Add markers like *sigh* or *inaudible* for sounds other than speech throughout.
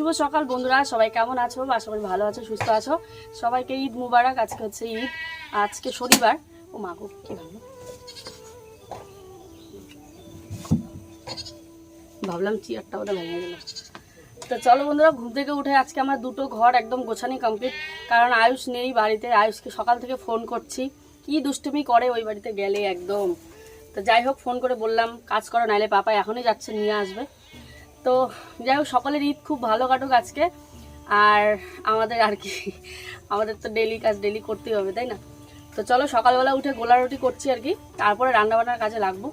শুভ সকাল বন্ধুরা, সবাই কেমন আছো? বা সবাই ভালো আছো, সুস্থ আছো। সবাইকে ঈদ মুবারক, আজকে হচ্ছে ঈদ, আজকে শনিবার। ও মাগো কি ভালো ভাবলাম চেয়ারটা ওটা ভেঙে গেল তো চলো বন্ধুরা, ঘুম থেকে উঠে আজকে আমার দুটো ঘর একদম গোছানি কমপ্লিট কারণ আয়ুষ নেই বাড়িতে, আয়ুষকে সকাল থেকে ফোন করছি। কি দুষ্টুমি করে ওই বাড়িতে গেলে একদম। তো যাই হোক ফোন করে বললাম, কাজ করো, নাইলে পাপা এখনই যাচ্ছে, নিয়ে আসবে। তো যাই হোক, সকলের ঈদ খুব ভালো কাটুক আজকে। আর আমাদের আর কি, আমাদের তো ডেলি কাজ ডেলি করতেই হবে, তাই না? তো চলো, সকালবেলা উঠে গোলা রুটি করছি আর কি, তারপরে রান্নাবান্নার কাজে লাগবো।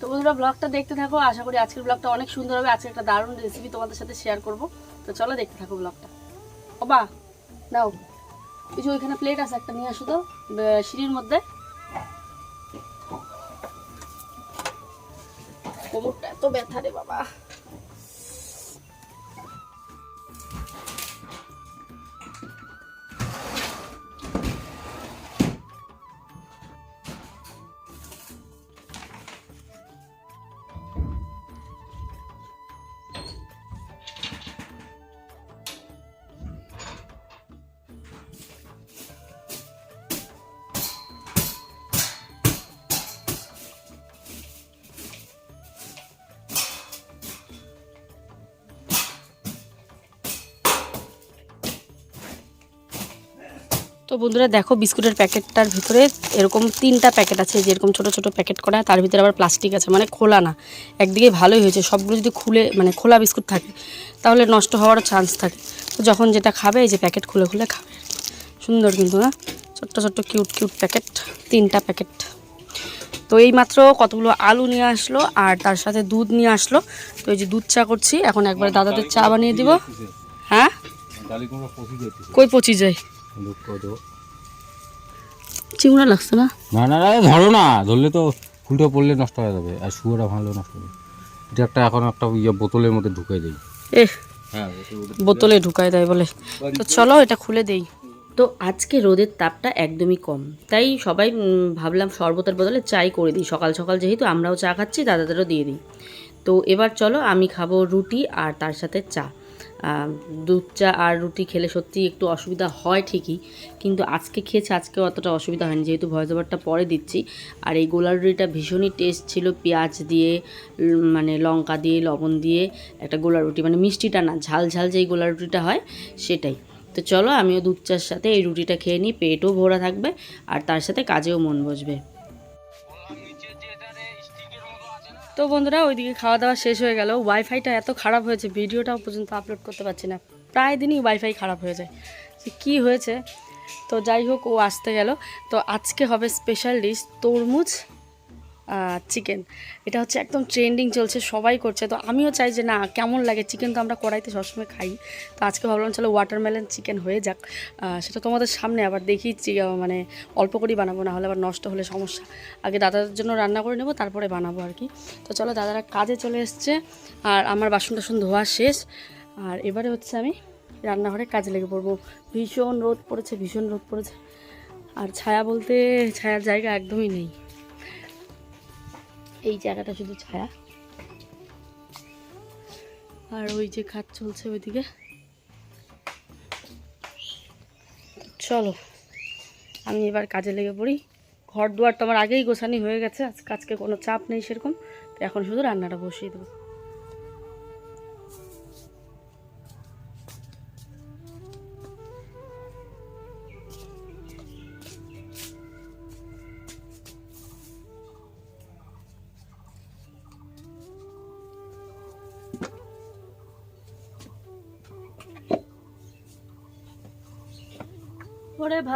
তো বন্ধুরা ব্লগটা দেখতে থাকো, আশা করি আজকের ব্লগটা অনেক সুন্দর হবে। আজকে একটা দারুণ রেসিপি তোমাদের সাথে শেয়ার করব। তো চলো, দেখতে থাকো ব্লগটা বাবা নাও। কিছু ওইখানে প্লেট আছে, একটা নিয়ে আসো তো সিঁড়ির মধ্যে। কোমরটা এত ব্যথা রে বাবা। তো বন্ধুরা দেখো বিস্কুটের প্যাকেটটার ভিতরে এরকম তিনটা প্যাকেট আছে যেরকম ছোট ছোট প্যাকেট করা তার ভিতরে আবার প্লাস্টিক আছে মানে খোলা না। একদিকে ভালোই হয়েছে সবগুলো যদি খুলে মানে খোলা বিস্কুট থাকে তাহলে নষ্ট হওয়ারও চান্স থাকে। তো যখন যেটা খাবে এই যে প্যাকেট খুলে খুলে খাবে। সুন্দর কিন্তু না? ছোট্ট ছোট্ট কিউট কিউট প্যাকেট তিনটা প্যাকেট। তো এই মাত্র কতগুলো আলু নিয়ে আসলো আর তার সাথে দুধ নিয়ে আসলো। তো এই যে দুধ চা করছি এখন একবার দাদাদের চা বানিয়ে দিব। হ্যাঁ? কই পচি যায়? চিংড়া লাগছে না? না না না ধরো না ধরলে তো ফুলটা পড়লে নষ্ট হয়ে যাবে আর শুয়োটা ভালো নষ্ট হবে এটা একটা এখন একটা ইয়ে বোতলের মধ্যে ঢুকে দিই। এ হ্যাঁ বোতলে ঢুকায় দেয় বলে। তো চলো এটা খুলে দেই। তো আজকে রোদের তাপটা একদমই কম তাই সবাই ভাবলাম শরবতের বদলে চাই করে দিই। সকাল সকাল যেহেতু আমরাও চা খাচ্ছি দাদাদেরও দিয়ে দিই। তো এবার চলো আমি খাব রুটি আর তার সাথে চা। দুধ চা আর রুটি খেলে সত্যি একটু অসুবিধা হয় ঠিকই, কিন্তু আজকে খেয়েছে আজকে অতটা অসুবিধা হয়নি, যেহেতু ভয়েস ওভারটা পরে দিচ্ছি। আর এই গোলা রুটিটা ভীষণই টেস্ট ছিল, পেঁয়াজ দিয়ে মানে লঙ্কা দিয়ে, লবণ দিয়ে একটা গোলা রুটি মানে মিষ্টিটা না, ঝাল ঝাল যেই গোলা রুটিটা হয় সেটাই। তো চলো আমিও দুধ চার সাথে এই রুটিটা খেয়ে নিই, পেটও ভরা থাকবে আর তার সাথে কাজেও মন বসবে। তো বন্ধুরা, ওইদিকে খাওয়া দাওয়া শেষ হয়ে গেল। ওয়াইফাইটা এত খারাপ হয়েছে, ভিডিওটাও পর্যন্ত আপলোড করতে পারছি না। প্রায় দিনই ওয়াইফাই খারাপ হয়ে যায়। কী হয়েছে? তো যাই হোক, ও আসতে গেল। তো আজকে হবে স্পেশাল ডিশ তরমুজ চিকেন এটা হচ্ছে একদম ট্রেন্ডিং চলছে, সবাই করছে। তো আমিও চাই যে না, কেমন লাগে? চিকেন তো আমরা কড়াইতে সবসময় খাই। তো আজকে ভাবলাম চলো ওয়াটারমেলন চিকেন হয়ে যাক। সেটা তোমাদের সামনে আবার দেখি মানে অল্প করেই বানাবো, না হলে আবার নষ্ট হলে সমস্যা। আগে দাদার জন্য রান্না করে নেব, তারপরে বানাবো আর কি। তো চলো দাদারা কাজে চলে এসছে, আর আমার বাসন টাসন ধোয়া শেষ। আর এবারে হচ্ছে আমি রান্নাঘরে কাজে লেগে পড়ব। ভীষণ রোদ পড়েছে, ভীষণ রোদ পড়েছে। আর ছায়া বলতে, ছায়ার জায়গা একদমই নেই। এই জায়গাটা শুধু ছায়া। আর ওই যে কাজ চলছে ওইদিকে। চলো, আমি এবার কাজে লেগে পড়ি। ঘর দুয়ার তো আমার আগেই গোছানি হয়ে গেছে আজকে কোনো চাপ নেই সেরকম। তো এখন শুধু রান্নাটা বসিয়ে দেবো।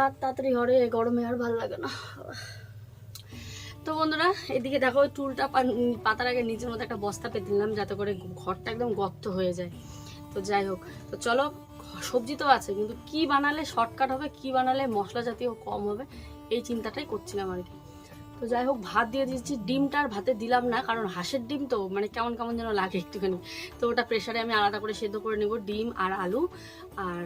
ভাত তাড়াতাড়ি হরে গরমে আর ভালো লাগে না। তো বন্ধুরা, এদিকে দেখো পা- পাতার আগে নিজের মধ্যে একটা বস্তা পেতে দিলাম যাতে করে ঘরটা একদম গর্ত হয়ে যায়। তো যাই হোক, তো চলো, সবজি তো আছে, কিন্তু কি বানালে শর্টকাট হবে, কি বানালে মশলা জাতীয় কম হবে, এই চিন্তাটাই করছিলাম আর কি। তো যাই হোক, ভাত দিয়ে দিয়েছি, ডিমটা আর ভাতে দিলাম না, কারণ হাঁসের ডিম তো মানে কেমন কেমন যেন লাগে একটুখানি। তো ওটা প্রেশারে আমি আলাদা করে সেদ্ধ করে নেব, ডিম আর আলু, আর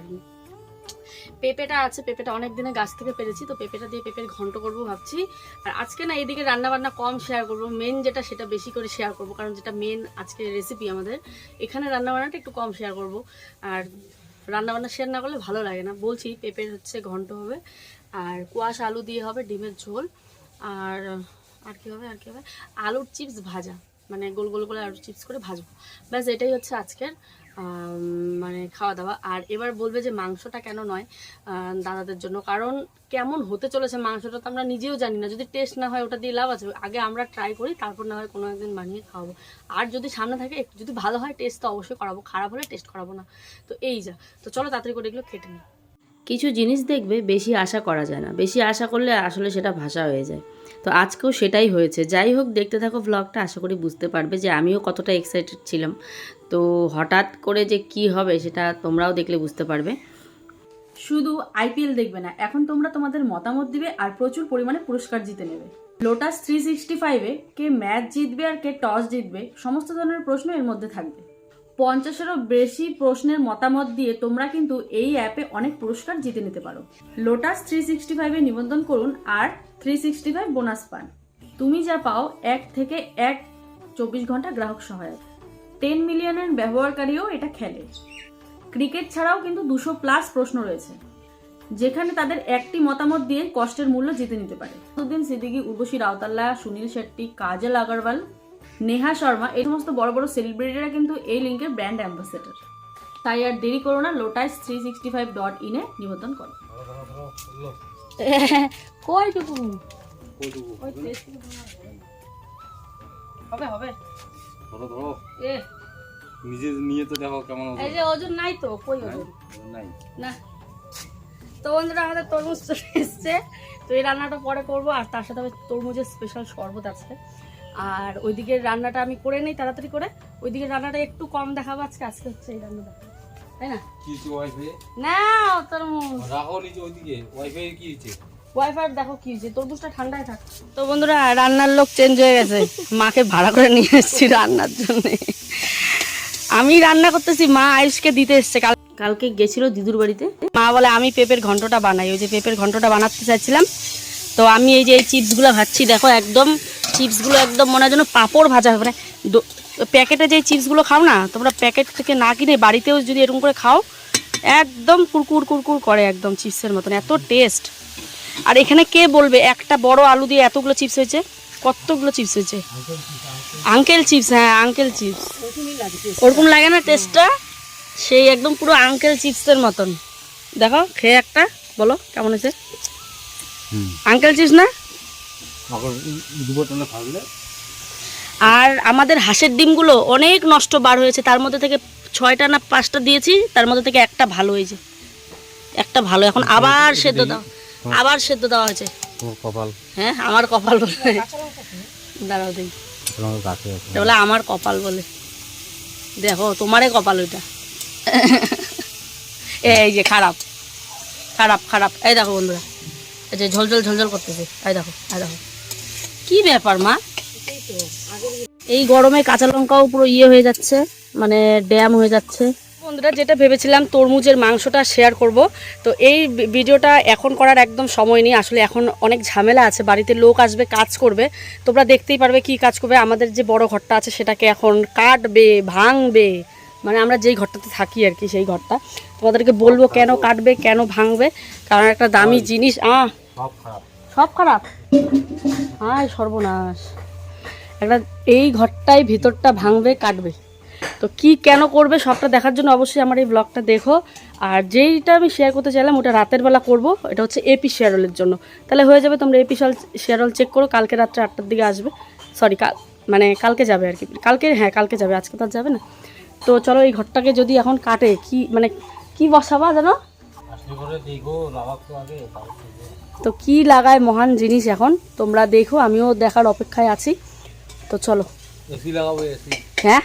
পেঁপেটা আছে, পেঁপেটা অনেক দিনে গাছ থেকে পেরেছি, তো পেঁপেটা দিয়ে পেঁপের ঘন্ট করব ভাবছি। আর আজকে না এইদিকে রান্না বান্না কম শেয়ার করব মেন যেটা সেটা বেশি করে শেয়ার করব, কারণ যেটা মেন আজকে রেসিপি আমাদের, এখানে রান্না বান্নাটা একটু কম শেয়ার করব। আর রান্না বান্না শেয়ার না করলে ভালো লাগে না। বলছি পেঁপের হচ্ছে ঘন্ট হবে, আর কুয়াশ আলু দিয়ে হবে ডিমের ঝোল, আর আর কী হবে, আর কী হবে? আলুর চিপস ভাজা মানে গোল গোল করে আলুর চিপস করে ভাজবো। ব্যাস, এটাই হচ্ছে আজকের মানে খাওয়া দাওয়া আর এবার বলবে যে মাংসটা কেন নয় দাদাদের জন্য। কারণ কেমন হতে চলেছে মাংসটা তো আমরা নিজেও জানি না। যদি টেস্ট না হয়, ওটা দিয়ে লাভ আছে। আগে আমরা ট্রাই করি, তারপর না হয় কোনো একদিন বানিয়ে খাওয়াবো। আর যদি সামনে থাকে যদি ভালো হয় টেস্ট তো অবশ্যই করাবো। খারাপ হলে টেস্ট করাবো না। তো এই যা। তো চলো তাড়াতাড়ি করে এগুলো খেটে নিই। কিছু জিনিস দেখবে, বেশি আশা করা যায় না। বেশি আশা করলে আসলে সেটা ভাষা হয়ে যায়। তো আজকেও সেটাই হয়েছে। যাই হোক, দেখতে থাকো ব্লগটা আশা করি বুঝতে পারবে যে আমিও কতটা এক্সাইটেড ছিলাম। তো হঠাৎ করে যে কি হবে সেটা তোমরাও দেখলে বুঝতে পারবে। শুধু আইপিএল দেখবে না, এখন তোমরা তোমাদের মতামত দিবে আর প্রচুর পরিমাণে পুরস্কার জিতে নেবে। লোটাস থ্রি সিক্সটি ফাইভে কে ম্যাচ জিতবে আর কে টস জিতবে, সমস্ত ধরনের প্রশ্ন এর মধ্যে থাকবে। পঞ্চাশেরও বেশি প্রশ্নের মতামত দিয়ে তোমরা কিন্তু এই অ্যাপে অনেক পুরস্কার জিতে নিতে পারো। লোটাস থ্রি সিক্সটি ফাইভে নিবন্ধন করুন আর থ্রি সিক্সটি ফাইভ বোনাস পান। তুমি যা পাও এক থেকে এক চব্বিশ ঘণ্টা গ্রাহক সহায়ক। টেন মিলিয়নের ব্যবহারকারীও এটা খেলে। ক্রিকেট ছাড়াও কিন্তু দুশো প্লাস প্রশ্ন রয়েছে। যেখানে তাদের একটি মতামত দিয়ে কষ্টের মূল্য জিতে নিতে পারে। উদ্দিন সিদ্দিকি উর্বশী রাউতাল্লা, সুনীল শেট্টি, কাজল আগরওয়াল নেহা শর্মা এই সমস্ত বড় বড় সেলিব্রিটিরা কিন্তু এই লিঙ্কের ব্র্যান্ড অ্যাম্বাসেডর তাই আর দেরি করো না lotus three sixty five dot ইনে নিবন্ধন করো। *laughs* কয়টুকু হবে হবে। ধরো ধরো। এ। নিজে নিয়ে তো দেখো কেমন এই যে ওজন নাই তো কই ওজন? নাই। না। তো বন্ধুরা আমাদের তরমুজ চলে এসছে। তো এই রান্নাটা পরে করব আর তার সাথে তরমুজের স্পেশাল শরবত আছে। আর ওইদিকে রান্নাটা আমি করে নেই তাড়াতাড়ি করে। ওইদিকে রান্নাটা একটু কম দেখাবো আজকে আজকে হচ্ছে এই রান্নাটা। তাই না? কি ওয়াইফাই না রাখো নিচে ওইদিকে ওয়াইফাই কি হচ্ছে ওয়াইফাই দেখো কি হয়েছে তরমুজটা ঠান্ডায় থাক। তো বন্ধুরা রান্নার লোক চেঞ্জ হয়ে গেছে। মাকে ভাড়া করে নিয়ে এসেছি রান্নার জন্য। আমি রান্না করতেছি মা আয়ুষকে দিতে এসছে। কাল কালকে গেছিল দিদুর বাড়িতে। মা বলে আমি পেঁপের ঘন্টটা বানাই। ওই যে পেঁপের ঘন্টটা বানাতে চাইছিলাম। তো আমি এই যে এই চিপসগুলো ভাজছি দেখো একদম চিপসগুলো একদম মনে হয় যেন পাঁপড় ভাজা হবে মানে প্যাকেটে যে চিপসগুলো খাও না তোমরা প্যাকেট থেকে না কিনে বাড়িতেও যদি এরকম করে খাও একদম কুরকুর কুরকুর করে একদম চিপসের মতন এত টেস্ট আর এখানে কে বলবে একটা বড় আলু দিয়ে এতগুলো চিপস হয়েছে কতগুলো চিপস হয়েছে? আঙ্কেল চিপস হ্যাঁ আঙ্কেল চিপস। ওরকম লাগে না টেস্টটা সেই একদম পুরো আঙ্কেল চিপসের মতন। দেখো খেয়ে একটা বলো কেমন হয়েছে? আঙ্কেল চিপস না এখন দু বোতলে থাকলে আর আমাদের হাঁসের ডিমগুলো অনেক নষ্ট বার হয়েছে। তার মধ্যে থেকে ছয়টা না পাঁচটা দিয়েছি তার মধ্যে থেকে একটা ভালো হয়েছে একটা ভালো। এখন আবার সেদ্ধ দাও আবার সেদ্ধ দেওয়া হয়েছে। কপাল। হ্যাঁ আমার কপাল বলে। দাঁড়াও দেখি। বলে আমার কপাল বলে। দেখো তোমারে কপাল ওইটা। *laughs* এই যে খারাপ। খারাপ খারাপ। এই দেখো বন্ধুরা। এই যে ঝলঝল ঝলঝল করতেছে। এই দেখো এই দেখো। কি ব্যাপার মা? এই গরমে কাঁচা লঙ্কাও পুরো ইয়ে হয়ে যাচ্ছে মানে ড্যাম হয়ে যাচ্ছে। বন্ধুরা যেটা ভেবেছিলাম তরমুজের মাংসটা শেয়ার করব তো এই ভিডিওটা এখন করার একদম সময় নেই। আসলে এখন অনেক ঝামেলা আছে বাড়িতে লোক আসবে কাজ করবে। তোমরা দেখতেই পারবে কি কাজ করবে। আমাদের যে বড় ঘরটা আছে সেটাকে এখন কাটবে ভাঙবে। মানে আমরা যেই ঘরটাতে থাকি আর কি সেই ঘরটা। তোমাদেরকে বলব কেন কাটবে কেন ভাঙবে কারণ একটা দামি জিনিস আহ! সব খারাপ। সব খারাপ? হায় সর্বনাশ। একটা এই ঘরটাই ভিতরটা ভাঙবে, কাটবে। তো কি কেন করবে সবটা দেখার জন্য অবশ্যই আমার এই ব্লগটা দেখো। আর যেইটা আমি শেয়ার করতে চাইলাম, ওটা রাতের বেলা করব। এটা হচ্ছে এপি শেয়ারলের জন্য। তাহলে হয়ে যাবে তোমরা এপি শেয়ারল চেক করো, কালকে রাত্রে আটটার দিকে আসবে। সরি কাল মানে কালকে যাবে আর কি। কালকে হ্যাঁ কালকে যাবে, আজকে তো আর যাবে না। তো চলো এই ঘরটাকে যদি এখন কাটে, কি মানে কি বসাবা জানো? তো কি লাগায় মহান জিনিস এখন? তোমরা দেখো আমিও দেখার অপেক্ষায় আছি। তো চলো। এসি লাগাবো এসি। হ্যাঁ?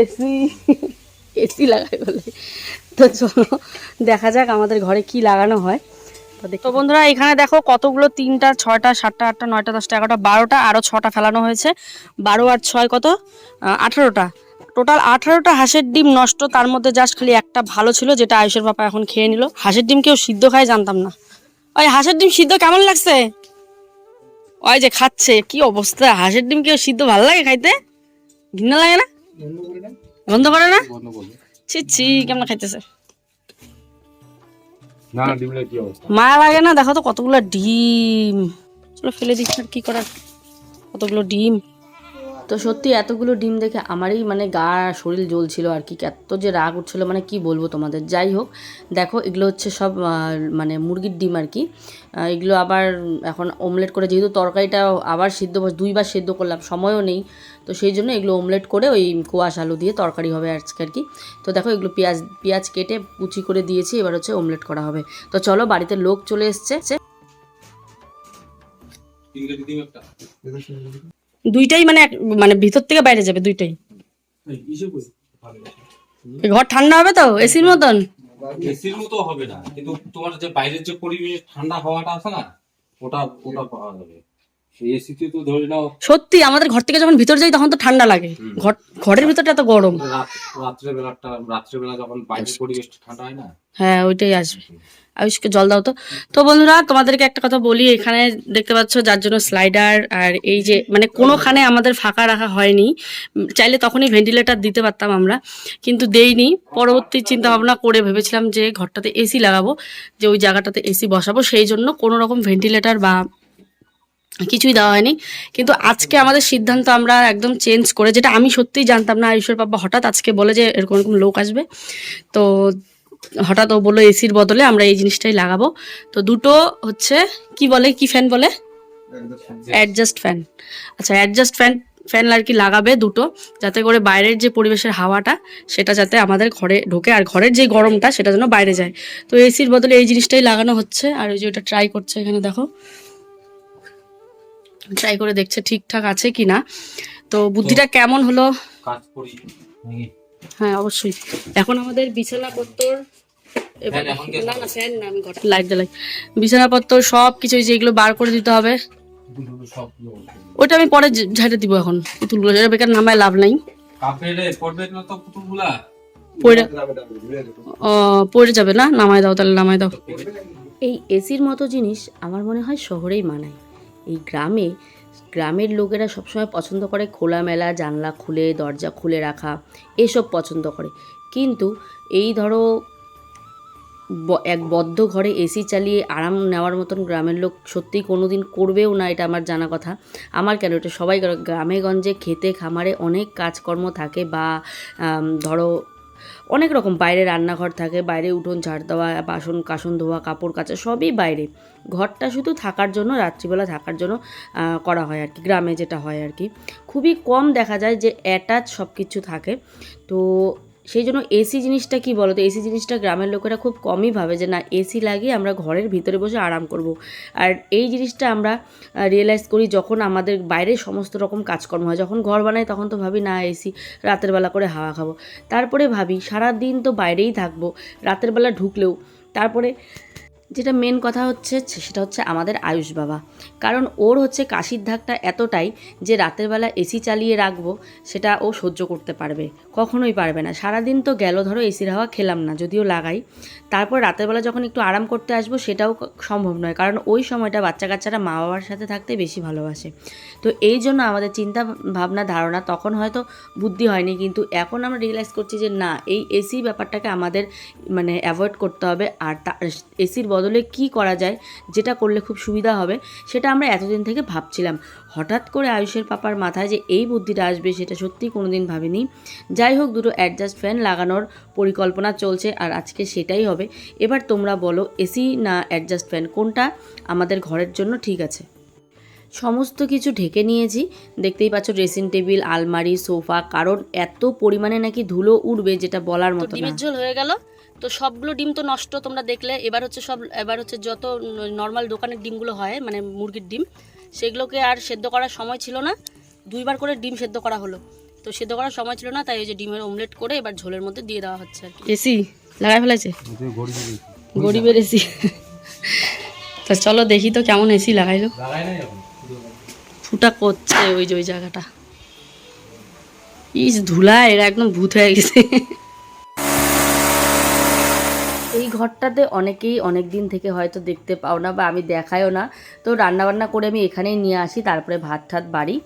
এসি। এসি। লাগাই বলে। তো চলো দেখা যাক আমাদের ঘরে কি লাগানো হয়। তো বন্ধুরা এখানে দেখো কতগুলো তিনটা ছয়টা সাতটা আটটা নয়টা দশটা এগারোটা বারোটা আরও ছটা ফেলানো হয়েছে। বারো আর ছয় কত? আঠেরোটা। টোটাল আঠারোটা হাঁসের ডিম নষ্ট তার মধ্যে জাস্ট খালি একটা ভালো ছিল যেটা আয়ুষের পাপা এখন খেয়ে নিল। হাঁসের ডিম কেউ সিদ্ধ খায় জানতাম না। ওই হাঁসের ডিম সিদ্ধ কেমন লাগছে? ওই যে খাচ্ছে কি অবস্থা? হাঁসের ডিম কেউ সিদ্ধ ভালো লাগে খাইতে? ঘৃণা লাগে না? বন্ধ করে না? ছি ছি কেমন খাইতেছে? কি মায়া লাগে না? দেখো তো কতগুলো ডিম। চলো ফেলে দিচ্ছি আর কি করার? কতগুলো ডিম? তো সত্যি এতগুলো ডিম দেখে আমারই মানে গা, শরীর জ্বলছিল আর কি, এত যে রাগ উঠছিল মানে কি বলব তোমাদের? যাই হোক, দেখো, এগুলো হচ্ছে সব মানে মুরগির ডিম আর কি। এগুলো আবার এখন অমলেট করে, যেহেতু তরকারিটা আবার সিদ্ধ, দুইবার সিদ্ধ করলাম, সময়ও নেই, তো সেই জন্য এগুলো অমলেট করে ওই কোয়াশ আলু দিয়ে তরকারি হবে আজকে আর কি। তো দেখো, এগুলো পেঁয়াজ পেঁয়াজ কেটে কুচি করে দিয়েছি, এবার হচ্ছে অমলেট করা হবে। তো চলো, বাড়িতে লোক চলে এসছে। দুইটাই মানে মানে ভিতর থেকে বাইরে যাবে, দুইটাই। ঘর ঠান্ডা হবে তো? এসির মতন? এসির মতো হবে না, কিন্তু তোমার যে বাইরের যে পরিবেশ ঠান্ডা হাওয়াটা আছে না, ওটা ওটা পাওয়া যাবে। এসিতে তো ধরে নাও সত্যি আমাদের ঘর থেকে যখন ভিতর যাই তখন তো ঠান্ডা লাগে। ঘর ঘরের ভিতরটা এত গরম। রাত্রে বেলাটা রাত্রে বেলা যখন বাইরের পরিবেশটা ঠান্ডা হয় না? হ্যাঁ ওইটাই আসবে। আয়ুষকে জল দাও তো। তো বন্ধুরা তোমাদেরকে একটা কথা বলি এখানে দেখতে পাচ্ছ যার জন্য স্লাইডার আর এই যে মানে কোনোখানে আমাদের ফাঁকা রাখা হয়নি। চাইলে তখনই ভেন্টিলেটর দিতে পারতাম আমরা কিন্তু দেইনি। পরবর্তী চিন্তা ভাবনা করে ভেবেছিলাম যে ঘরটাতে এসি লাগাবো যে ওই জায়গাটাতে এসি বসাবো সেই জন্য কোনো রকম ভেন্টিলেটর বা কিছুই দেওয়া হয়নি। কিন্তু আজকে আমাদের সিদ্ধান্ত আমরা একদম চেঞ্জ করে, যেটা আমি সত্যিই জানতাম না আয়ুষের বাবা হঠাৎ আজকে বলে যে এরকম এরকম লোক আসবে। তো হঠাৎ ও বলল এসির বদলে আমরা এই জিনিসটাই লাগাবো। তো দুটো হচ্ছে, কি বলে, কি ফ্যান বলে? অ্যাডজাস্ট ফ্যান আচ্ছা অ্যাডজাস্ট ফ্যান ফ্যান আর কি লাগাবে দুটো, যাতে করে বাইরের যে পরিবেশের হাওয়াটা, সেটা যাতে আমাদের ঘরে ঢোকে। আর ঘরের যে গরমটা, সেটা যেন বাইরে যায়। তো এসির বদলে এই জিনিসটাই লাগানো হচ্ছে, আর ওই যে ওটা ট্রাই করছে এখানে দেখো। ট্রাই করে দেখছে ঠিকঠাক আছে কি না তো বুদ্ধিটা কেমন হলো? কাজ করি নাকি? হ্যাঁ অবশ্যই। এখন আমাদের বিছানাপত্তর কে না না ফ্যান না আমি ঘরটা লাইট জ্বালাই। বিছানাপত্র সব কিছু বার করে দিতে হবে। ওইটা আমি পরে ঝে- ঝেড়ে দিব এখন পুতুলগুলো। বেকার নামায় লাভ নাই। কাপড়ে পড়বে না তো পুতুলগুলা? পড়ে ও পড়ে যাবে না? নামায় দাও তাহলে নামায় দাও। এই এসির মতো জিনিস আমার মনে হয় শহরেই মানায়। গ্রামে, গ্রামের লোকেরা সবসময় পছন্দ করে খোলামেলা জানলা খুলে, দরজা খুলে রাখা, এসব পছন্দ করে কিন্তু এই ধরো এক বদ্ধ ঘরে এসি চালিয়ে আরাম নেওয়ার মতন গ্রামের লোক সত্যিই কোনো দিন করবেও না, এটা আমার জানা কথা আমার কেন, এটা সবাই। গ্রামে গঞ্জে খেতে খামারে অনেক কাজকর্ম থাকে বা ধরো অনেক রকম, বাইরে রান্নাঘর থাকে, বাইরে উঠোন ঝাড় দেওয়া, বাসন, কাসন ধোয়া, কাপড় কাচা, সবই বাইরে। ঘরটা শুধু থাকার জন্য, রাত্রিবেলা থাকার জন্য করা হয় আর কি, গ্রামে যেটা হয় আর কি। খুবই কম দেখা যায় যে অ্যাটাচ সব কিছু থাকে। তো সেই জন্য এসি জিনিসটা কি বলো তো এসি জিনিসটা গ্রামের লোকেরা খুব কমই ভাবে যে, না, এসি লাগিয়ে আমরা ঘরের ভিতরে বসে আরাম করব। আর এই জিনিসটা আমরা রিয়েলাইজ করি যখন আমাদের বাইরে সমস্ত রকম কাজকর্ম হয়। যখন ঘর বানাই তখন তো ভাবি, না, এসি রাতের বেলা করে হাওয়া খাব। তারপরে ভাবি সারা দিন তো বাইরেই থাকব, রাতের বেলা ঢুকলেও। তারপরে যেটা মেন কথা হচ্ছে, সেটা হচ্ছে আমাদের আয়ুষ বাবা। কারণ ওর হচ্ছে কাশির ধাকটা এতটাই যে রাতের বেলা এসি চালিয়ে রাখব, সেটা ও সহ্য করতে পারবে। কখনোই পারবে না। সারাদিন তো গেল, ধরো এসির হাওয়া খেলাম না, যদিও লাগাই। তারপর রাতের বেলা যখন একটু আরাম করতে আসব, সেটাও সম্ভব নয়। কারণ ওই সময়টা বাচ্চা কাচ্চারা মা বাবার সাথে থাকতে বেশি ভালোবাসে। তো এই জন্য আমাদের চিন্তা ভাবনা, ধারণা তখন হয়তো বুদ্ধি হয়নি, কিন্তু এখন আমরা রিয়েলাইজ করছি যে না, এই এসি ব্যাপারটাকে আমাদের মানে অ্যাভয়েড করতে হবে। আর এসির বদলে কি করা যায় যেটা করলে খুব সুবিধা হবে সেটা আমরা এতদিন থেকে ভাবছিলাম। হঠাৎ করে আয়ুষের পাপার মাথায় যে এই বুদ্ধিটা আসবে সেটা সত্যিই কোনোদিন ভাবিনি। যাই হোক দুটো অ্যাডজাস্ট ফ্যান লাগানোর পরিকল্পনা চলছে আর আজকে সেটাই হবে। এবার তোমরা বলো এসি না অ্যাডজাস্ট ফ্যান কোনটা আমাদের ঘরের জন্য ঠিক আছে? সমস্ত কিছু ঢেকে নিয়েছি। দেখতেই পাচ্ছ ড্রেসিং টেবিল আলমারি সোফা কারণ এত পরিমাণে নাকি ধুলো উঠবে যেটা বলার মতো ডিমের ঝোল হয়ে গেল? তো সবগুলো ডিম তো নষ্ট তোমরা দেখলে। এবার হচ্ছে সব এবার হচ্ছে যত নর্মাল দোকানের ডিমগুলো হয় মানে মুরগির ডিম সেগুলোকে আর সেদ্ধ করার সময় ছিল না। দুইবার করে ডিম সেদ্ধ করা হলো। তো সেদ্ধ করার সময় ছিল না তাই ওই যে ডিমের অমলেট করে এবার ঝোলের মধ্যে দিয়ে দেওয়া হচ্ছে আর কি। এসি লাগাই ফেলেছে? গরিবের এসি তো চলো দেখি তো কেমন এসি লাগাইলো। লাগাই নাই ফুটা করছে ওই যে ওই জায়গাটা। ইস ধুলা এরা একদম ভূত হয়ে গেছে। ঘরটাতে অনেকেই অনেক দিন থেকে হয়তো দেখতে পাও না বা আমি দেখাইও না। তো রান্নাবান্না করে আমি এখানেই নিয়ে আসি, তারপরে ভাত ঠাত বাড়ি।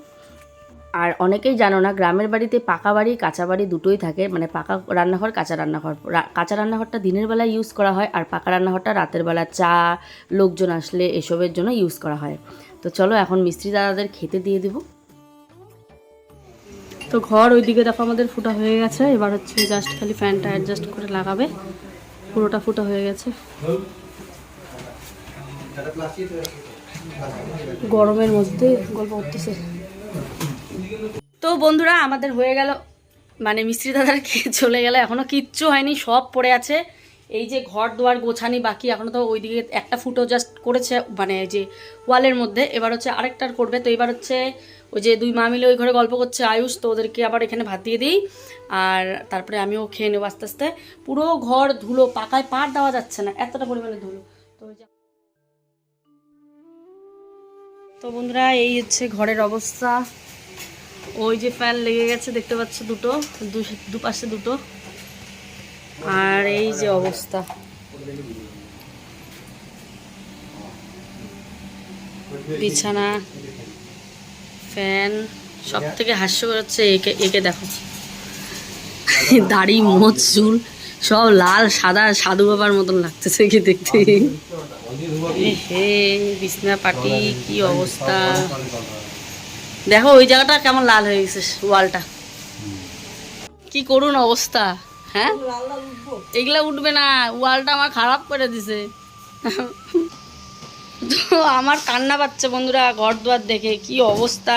আর অনেকেই জানো না, গ্রামের বাড়িতে পাকা বাড়ি, কাঁচা বাড়ি দুটোই থাকে। মানে পাকা রান্নাঘর, কাঁচা রান্নাঘর। কাঁচা রান্নাঘরটা দিনের বেলা ইউজ করা হয় আর পাকা রান্নাঘরটা রাতের বেলা চা, লোকজন আসলে এসবের জন্য ইউজ করা হয়। তো চলো এখন মিস্ত্রি দাদাদের খেতে দিয়ে দেবো। তো ঘর ওইদিকে দেখো আমাদের ফুটা হয়ে গেছে। এবার হচ্ছে জাস্ট খালি ফ্যানটা অ্যাডজাস্ট করে লাগাবে। পুরোটা ফুটা হয়ে গেছে। গরমের মধ্যে গল্প করতেছে। তো বন্ধুরা, আমাদের হয়ে গেল। মানে মিস্ত্রি দাদার খেয়ে চলে গেল, এখনও কিচ্ছু হয়নি, সব পড়ে আছে। এই যে ঘর দুয়ার গোছানি বাকি, এখনও তো ওইদিকে একটা ফুটো জাস্ট করেছে মানে যে ওয়ালের মধ্যে। এবার হচ্ছে আরেকটার করবে, তো এবার হচ্ছে ওই যে দুই মা মিলে ওই ঘরে গল্প করছে আয়ুষ, তো ওদেরকে আবার এখানে ভাত দিয়ে দিই। আর তারপরে আমিও খেয়ে নেব আস্তে আস্তে। পুরো ঘর ধুলো, পাকায় পার দেওয়া যাচ্ছে না, এতটা পরিমাণে ধুলো। তো তো বন্ধুরা, এই হচ্ছে ঘরের অবস্থা। ওই যে ফ্যান লেগে গেছে, দেখতে পাচ্ছ দুটো দুপাশে দুটো। আর এই যে অবস্থা। বিছানা ফ্যান সব থেকে হাস্যকর হচ্ছে একে একে দেখো। দাড়ি মোচ চুল সব লাল সাদা সাধু বাবার মতন লাগতেছে একে দেখতে। হে বিছনা পাটি কি অবস্থা। দেখো ওই জায়গাটা কেমন লাল হয়ে গেছে ওয়ালটা। কি করুন অবস্থা হ্যাঁ? এগুলা উঠবে না ওয়ালটা আমার খারাপ করে দিছে। তো আমার কান্না পাচ্ছে বন্ধুরা, ঘর দুয়ার দেখে, কি অবস্থা?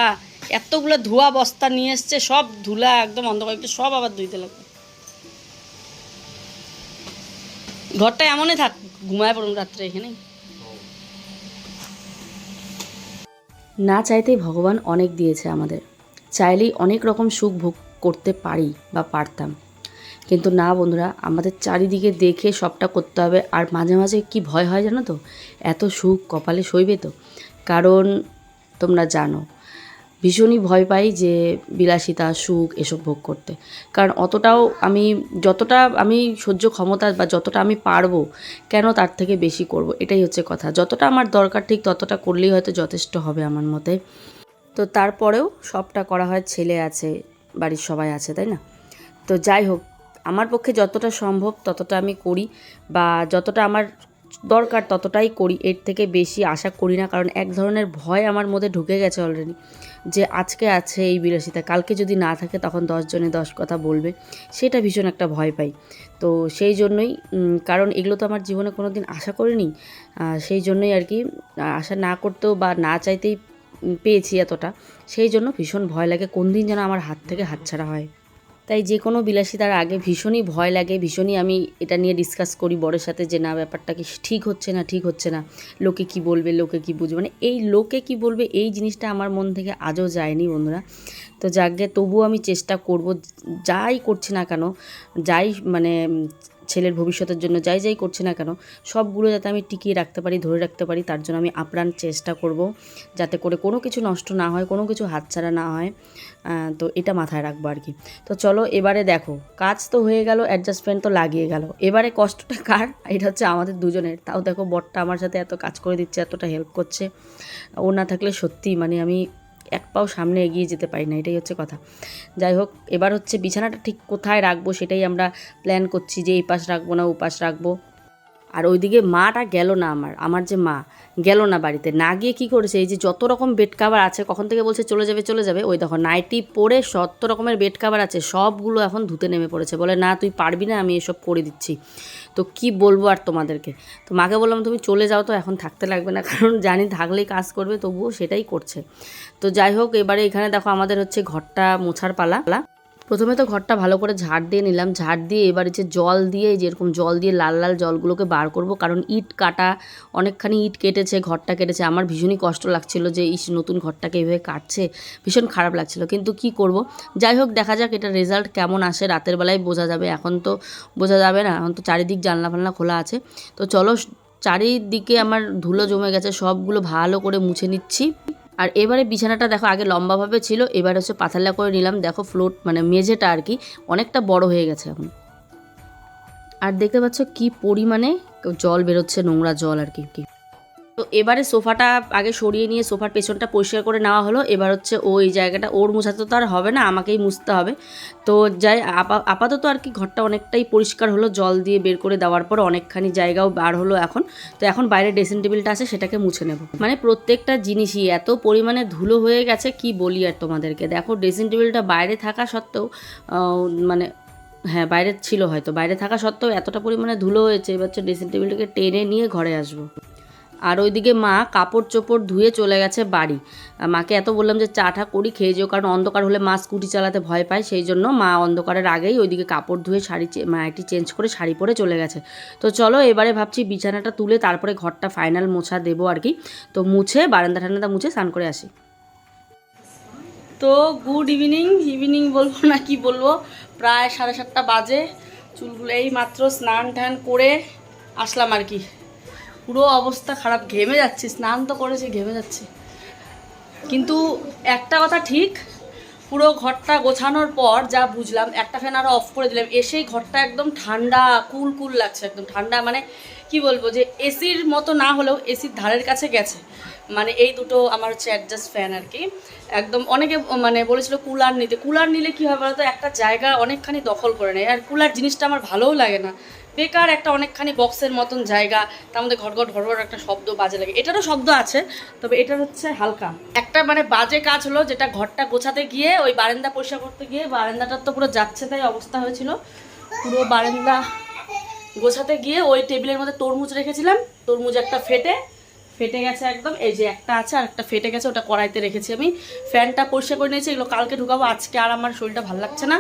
এতগুলো ধোয়া বস্তা নিয়ে এসছে, সব ধুলা একদম অন্ধকার একটু সব আবার ধুইতে লাগবে ঘরটা এমনই থাক, ঘুমায় পড়ুন রাত্রে এখানে না চাইতেই ভগবান অনেক দিয়েছে আমাদের। চাইলেই অনেক রকম সুখ ভোগ করতে পারি বা পারতাম। কিন্তু না বন্ধুরা, আমাদের চারিদিকে দেখে সবটা করতে হবে। আর মাঝে মাঝে কি ভয় হয় জানো তো? এত সুখ কপালে সইবে তো। কারণ তোমরা জানো, ভীষণই ভয় পাই যে বিলাসিতা, সুখ এসব ভোগ করতে। কারণ অতটাও আমি যতটা আমি সহ্য ক্ষমতা বা যতটা আমি পারব, কেন তার থেকে বেশি করব? এটাই হচ্ছে কথা। যতটা আমার দরকার ঠিক ততটা করলেই হয়তো যথেষ্ট হবে আমার মতে। তো তারপরেও সবটা করা হয়, ছেলে আছে, বাড়ির সবাই আছে, তাই না? তো যাই হোক আমার পক্ষে যতটা সম্ভব ততটা আমি করি বা যতটা আমার দরকার ততটাই করি, এর থেকে বেশি আশা করি না। কারণ এক ধরনের ভয় আমার মধ্যে ঢুকে গেছে অলরেডি যে আজকে আছে এই বিলাসিতা, কালকে যদি না থাকে তখন দশজনে দশ কথা বলবে, সেটা ভীষণ একটা ভয় পাই। তো সেই জন্যই কারণ এগুলো তো আমার জীবনে কোনো দিন আশা করিনি সেই জন্যই আর কি আশা না করতেও বা না চাইতেই পেয়েছি এতটা। সেই জন্য ভীষণ ভয় লাগে কোন দিন যেন আমার হাত থেকে হাতছাড়া হয়। তাই যে কোনো বিলাসিতার আগে ভীষণই ভয় লাগে, ভীষণই আমি এটা নিয়ে ডিসকাস করি বড়ের সাথে যে না, ব্যাপারটা কি ঠিক হচ্ছে না, ঠিক হচ্ছে না, লোকে কি বলবে, লোকে কি বুঝবে? মানে এই লোকে কি বলবে এই জিনিসটা আমার মন থেকে আজও যায়নি বন্ধুরা। তো যাকে তবুও আমি চেষ্টা করব, যাই করছি না কেন, যাই মানে ছেলের ভবিষ্যতের জন্য যাই যাই করছি না কেন, সবগুলো যাতে আমি টিকিয়ে রাখতে পারি, ধরে রাখতে পারি, তার জন্য আমি আপ্রাণ চেষ্টা করব যাতে করে কোনো কিছু নষ্ট না হয়, কোনো কিছু হাতছাড়া না হয় তো এটা মাথায় রাখব আর কি। তো চলো এবারে দেখো, কাজ তো হয়ে গেল অ্যাডজাস্টমেন্ট তো লাগিয়ে গেল। এবারে কষ্টটা কার? এটা হচ্ছে আমাদের দুজনের। তাও দেখো বরটা আমার সাথে এত কাজ করে দিচ্ছে, এতটা হেল্প করছে। ও না থাকলে সত্যি মানে আমি এক পাও সামনে এগিয়ে যেতে পারি না, এটাই হচ্ছে কথা। যাই হোক, এবার হচ্ছে বিছানাটা ঠিক কোথায় রাখব সেটাই আমরা প্ল্যান করছি যে এই পাশ রাখব না ও পাশ রাখব। আর ওইদিকে মাটা গেল না আমার আমার যে মা গেল না বাড়িতে। না গিয়ে কী করেছে? এই যে যত রকম বেড কাভার আছে, কখন থেকে বলছে চলে যাবে চলে যাবে, ওই দেখো নাইটি পরে যত রকমের বেড কাভার আছে, সবগুলো এখন ধুতে নেমে পড়েছে। বলে, না, তুই পারবি না, আমি এসব করে দিচ্ছি। তো কি বলব আর তোমাদেরকে? তো মাকে বললাম, তুমি চলে যাও তো, এখন থাকতে লাগবে না। *laughs* কারণ জানি থাকলেই কাজ করবে, তবুও সেটাই করছে। তো যাই হোক, এবারে এখানে দেখো আমাদের হচ্ছে ঘরটা মোছার পালা। প্রথমে তো ঘরটা ভালো করে ঝাড় দিয়ে নিলাম। ঝাড় দিয়ে এবার হচ্ছে জল দিয়ে যেরকম জল দিয়ে লাল লাল জলগুলোকে বার করব, কারণ ইট কাটা, অনেকখানি ইট কেটেছে, ঘরটা কেটেছে। আমার ভীষণই কষ্ট লাগছিল যে, ইস, নতুন ঘরটাকে এইভাবে কাটছে। ভীষণ খারাপ লাগছিল। কিন্তু কি করব? যাই হোক, দেখা যাক এটা রেজাল্ট কেমন আসে। রাতের বেলায় বোঝা যাবে। এখন তো বোঝা যাবে না। এখন তো চারিদিক জানলা ফালনা খোলা আছে। তো চলো, চারিদিকে আমার ধুলো জমে গেছে। সবগুলো ভালো করে মুছে নিচ্ছি। আর এবারে বিছানাটা দেখো আগে লম্বাভাবে ছিল, এবার হচ্ছে পাথালা করে নিলাম। দেখো ফ্লোট মানে মেঝেটা আর কি অনেকটা বড় হয়ে গেছে এখন। আর দেখতে পাচ্ছ কি পরিমাণে জল বেরোচ্ছে, নোংরা জল আর কি কি। তো এবারে সোফাটা আগে সরিয়ে নিয়ে সোফার পেছনটা পরিষ্কার করে নেওয়া হলো। এবার হচ্ছে ও এই জায়গাটা, ওর মুছাতে তো আর হবে না, আমাকেই মুছতে হবে। তো যাই, আপা- আপাতত আর কি ঘরটা অনেকটাই পরিষ্কার হলো, জল দিয়ে বের করে দেওয়ার পর অনেকখানি জায়গাও বার হলো এখন। তো এখন বাইরে ড্রেসিং টেবিলটা আছে, সেটাকে মুছে নেব। মানে প্রত্যেকটা জিনিসই, এত পরিমাণে ধুলো হয়ে গেছে, কি বলি আর তোমাদেরকে? দেখো ড্রেসিং টেবিলটা বাইরে থাকা সত্ত্বেও মানে হ্যাঁ বাইরে ছিল হয়তো। বাইরে থাকা সত্ত্বেও এতটা পরিমাণে ধুলো হয়েছে, এবার হচ্ছে ড্রেসিং টেবিলটাকে টেনে নিয়ে ঘরে আসব। আর ওইদিকে মা কাপড় চোপড় ধুয়ে চলে গেছে বাড়ি। মাকে এত বললাম যে চাটা করি, খেয়ে যেও, কারণ অন্ধকার হলে মা স্কুটি চালাতে ভয় পায়, সেই জন্য মা অন্ধকারের আগেই ওইদিকে কাপড় ধুয়ে শাড়ি চে- মায়াটি চেঞ্জ করে শাড়ি পরে চলে গেছে। তো চলো এবারে ভাবছি বিছানাটা তুলে তারপরে ঘরটা ফাইনাল মোছা দেবো আর কি। তো মুছে, বারান্দা ঠান্ডা মুছে স্নান করে আসি। তো গুড ইভিনিং ইভিনিং বলব না কি বলব, প্রায় সাড়ে সাতটা বাজে। চুলগুলো এই মাত্র স্নান টান করে আসলাম আর কি। পুরো অবস্থা খারাপ, ঘেমে যাচ্ছি, স্নান তো করেছি, ঘেমে যাচ্ছি। কিন্তু একটা কথা ঠিক, পুরো ঘরটা গোছানোর পর যা বুঝলাম, একটা ফ্যান আরও অফ করে দিলাম। এসেই ঘরটা একদম ঠান্ডা, কুল কুল লাগছে, একদম ঠান্ডা। মানে কি বলব যে, এসির মতো না হলেও এসির ধারের কাছে গেছে। মানে এই দুটো আমার হচ্ছে অ্যাডজাস্ট ফ্যান আর কি। একদম অনেকে মানে বলেছিল কুলার নিতে। কুলার নিলে কী হয় বলতো? একটা জায়গা অনেকখানি দখল করে নেয়। আর কুলার জিনিসটা আমার ভালোও লাগে না। বেকার একটা অনেকখানি বক্সের মতন জায়গা, তার মধ্যে ঘটঘট ঘটঘট একটা শব্দ বাজে লাগে। এটারও শব্দ আছে, তবে এটা হচ্ছে হালকা। একটা মানে বাজে কাজ হলো যেটা ঘরটা গোছাতে গিয়ে, ওই বারান্দা পরিষ্কার করতে গিয়ে, বারান্দাটার তো পুরো যাচ্ছে তাই অবস্থা হয়েছিল। পুরো বারান্দা গোছাতে গিয়ে ওই টেবিলের মধ্যে তরমুজ রেখেছিলাম। তরমুজ একটা ফেটে ফেটে গেছে একদম। এই যে একটা আছে আর একটা ফেটে গেছে, ওটা কড়াইতে রেখেছি আমি। ফ্যানটা পরিষ্কার করে নিয়েছি, এগুলো কালকে ঢুকাবো, আজকে আর আমার শরীরটা ভালো লাগছে না।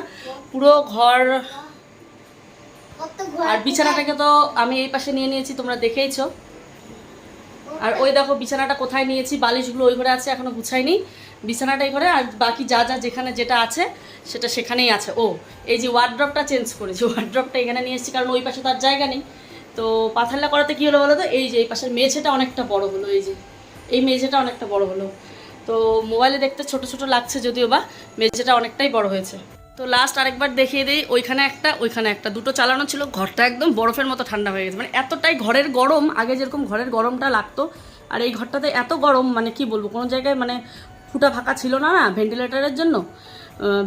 পুরো ঘর আর বিছানাটাকে তো আমি এই পাশে নিয়ে নিয়েছি তোমরা দেখেইছো। আর ওই দেখো বিছানাটা কোথায় নিয়েছি বালিশগুলো ওই ঘরে আছে এখনও গুছাইনি। বিছানাটা এই ঘরে আর বাকি যা যা যেখানে যেটা আছে সেটা সেখানেই আছে। ও এই যে ওয়ার্ড্রপটা চেঞ্জ করেছি ওয়ার্ড্রপটা এখানে নিয়ে এসেছি কারণ ওই পাশে তো আর জায়গা নেই। তো পাথাল্লা করাতে কী হলো বলো তো এই যে এই পাশের মেঝেটা অনেকটা বড় হলো এই যে। এই মেঝেটা অনেকটা বড় হলো। তো মোবাইলে দেখতে ছোট ছোট লাগছে যদিও বা মেঝেটা অনেকটাই বড় হয়েছে। তো লাস্ট আরেকবার দেখিয়ে দিই, ওইখানে একটা ওইখানে একটা। দুটো চালানো ছিল, ঘরটা একদম বরফের মতো ঠান্ডা হয়ে গেছে। মানে এতটাই ঘরের গরম, আগে যেরকম ঘরের গরমটা লাগতো, আর এই ঘরটাতে এত গরম মানে কি বলব, কোনো জায়গায় মানে ফুটা ফাঁকা ছিল না না ভেন্টিলেটারের জন্য?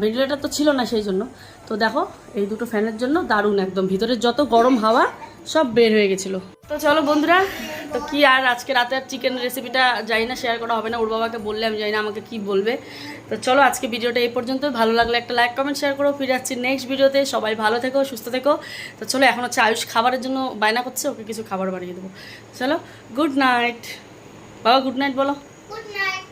ভেন্টিলেটার তো ছিল না সেই জন্য। তো দেখো, এই দুটো ফ্যানের জন্য দারুণ, একদম। ভিতরের যত গরম হাওয়া সব বের হয়ে গেছিল। তো চলো বন্ধুরা, তো কি আর আজকে রাতে আর চিকেন রেসিপিটা জানি না শেয়ার করা হবে না, ওর বাবাকে বললে আমি জানি না আমাকে কি বলবে। তো চলো আজকে ভিডিওটা এই পর্যন্ত, ভালো লাগলে একটা লাইক কমেন্ট শেয়ার করো, ফিরে আসছি নেক্সট ভিডিওতে, সবাই ভালো থেকো, সুস্থ থেকো। তো চলো এখন হচ্ছে আয়ুষ খাবারের জন্য বায়না করছে, ওকে কিছু খাবার বানিয়ে দেবো। চলো গুড নাইট বাবা গুড নাইট বলো। Good night.